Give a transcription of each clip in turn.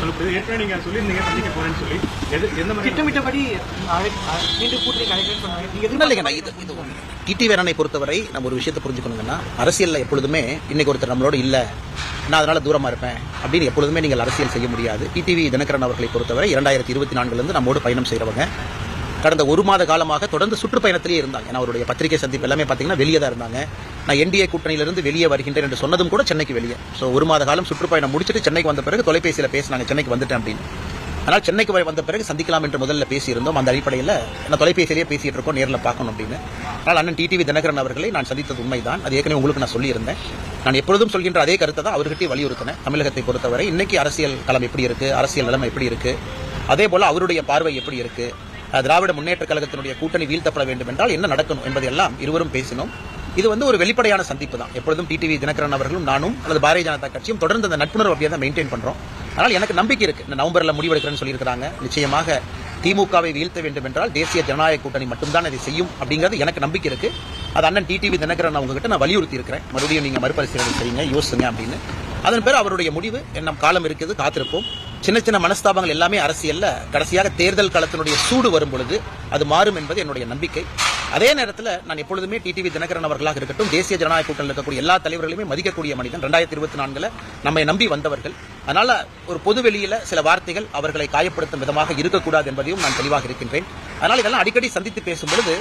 சொல்லப்படுது ஏற்கனவே நீங்க சொல்லியிருந்தீங்க சந்திக்க போறேன்னு சொல்லி. திட்டமிட்டபடி மீண்டும் கூட்டணி அழைக்கிறேன்னு சொன்னாங்க. வேரனை பொறுத்தவரை நம்ம ஒரு விஷயத்தை புரிஞ்சுக்கணுங்கன்னா அரசியல்ல எப்பொழுதுமே இன்னைக்கு ஒருத்தர் நம்மளோட இல்ல நான் அதனால தூரமா இருப்பேன் அப்படின்னு எப்பொழுதுமே நீங்கள் அரசியல் செய்ய முடியாது. டிடிவி தினகரன் அவர்களை பொறுத்தவரை இரண்டாயிரத்தி இருபத்தி நான்குல இருந்து நம்மோடு பயணம் செய்றவங்க. கடந்த ஒரு மாத காலமாக தொடர்ந்து சுற்றுப்பயணத்திலேயே இருந்தாங்க. ஏன்னா அவருடைய பத்திரிகை சந்திப்பு எல்லாமே பார்த்தீங்கன்னா வெளியே தான் இருந்தாங்க. நான் என்டிஏ கூட்டணியிலிருந்து வெளியே வருகின்றேன் என்று சொன்னதும் கூட சென்னைக்கு வெளியே. ஸோ ஒரு மாத காலம் சுற்றுப்பயணம் முடிச்சுட்டு சென்னைக்கு வந்த பிறகு தொலைபேசியில் பேசினாங்க சென்னைக்கு வந்துட்டேன் அப்படின்னு. ஆனால் சென்னைக்கு வந்த பிறகு சந்திக்கலாம் என்று முதல்ல பேசியிருந்தோம். அந்த அடிப்படையில் நான் தொலைபேசியிலேயே பேசிட்டு இருக்கோம் நேரில் பார்க்கணும் அப்படின்னு. ஆனால் அண்ணன் டிடிவி தினகரன் அவர்களை நான் சந்தித்தது உண்மைதான். அது ஏற்கனவே உங்களுக்கு நான் சொல்லியிருந்தேன். நான் எப்பொழுதும் சொல்கின்ற அதே கருத்தை தான் அவர்கிட்டே வலியுறுத்தினேன். தமிழகத்தை பொறுத்தவரை இன்னைக்கு அரசியல் களம் எப்படி இருக்கு அரசியல் நிலைமை எப்படி இருக்கு அதே போல அவருடைய பார்வை எப்படி இருக்கு திராவிட முன்னேற்ற கழகத்தினுடைய கூட்டணி வீழ்த்தப்பட வேண்டும் என்றால் என்ன நடக்கணும் என்பதையெல்லாம் இருவரும் பேசினோம். இது வந்து ஒரு வெளிப்படையான சந்திப்பு தான். எப்பொழுதும் டிடிவி தினகரன் அவர்களும் நானும் அல்லது பாரதிய ஜனதா கட்சியும் தொடர்ந்து அந்த நட்புணர்வு அப்படியே தான் மெயின்டைன் பண்றோம். ஆனால் எனக்கு நம்பிக்கை இருக்கு. இந்த நவம்பர்ல முடிவெடுக்கிறேன்னு சொல்லியிருக்காங்க நிச்சயமாக திமுகவை வீழ்த்த வேண்டும் என்றால் தேசிய ஜனநாயக கூட்டணி மட்டும்தான் இதை செய்யும் அப்படிங்கிறது எனக்கு நம்பிக்கை இருக்கு. அது அண்ணன் டிடிவி தினகரன் அவங்க கிட்ட நான் வலியுறுத்தி இருக்கிறேன் மறுபடியும் நீங்க மறுபரிசீலனை செய்யுங்க யோசிங்க அப்படின்னு. அதன் பேர் அவருடைய முடிவு என்ன காலம் இருக்குது காத்திருப்போம். சின்ன சின்ன மனஸ்தாபங்கள் எல்லாமே அரசியல்ல கடைசியாக தேர்தல் களத்தினுடைய சூடு வரும் பொழுது அது மாறும் என்பது என்னுடைய நம்பிக்கை. அதே நேரத்தில் நான் எப்பொழுதுமே டிடிவி தினகரன் அவர்களாக இருக்கட்டும் தேசிய ஜனநாயக கூட்டணியில் இருக்கக்கூடிய எல்லா தலைவர்களையுமே மதிக்கக்கூடிய மனிதன். ரெண்டாயிரத்தி இருபத்தி நான்கில் நம்மை நம்பி வந்தவர்கள். அதனால ஒரு பொது வெளியில சில வார்த்தைகள் அவர்களை காயப்படுத்தும் விதமாக இருக்கக்கூடாது என்பதையும் நான் தெளிவாக இருக்கின்றேன். அதனால் இதெல்லாம் அடிக்கடி சந்தித்து பேசும்பொழுது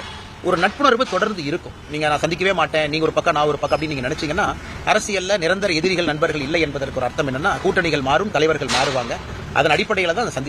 ஒரு நட்புணர்வு தொடர்ந்து இருக்கும். நீங்க நான் சந்திக்கவே மாட்டேன் நீங்க ஒரு பக்கம் நான் ஒரு பக்கம் அப்படின்னு நீங்க நினைச்சீங்கன்னா அரசியல்ல நிரந்தர எதிரிகள் நண்பர்கள் இல்லை என்பதற்கு ஒரு அர்த்தம் என்னன்னா கூட்டணிகள் மாறும் தலைவர்கள் மாறுவாங்க. அதன் அடிப்படையில் தான் அந்த சந்தி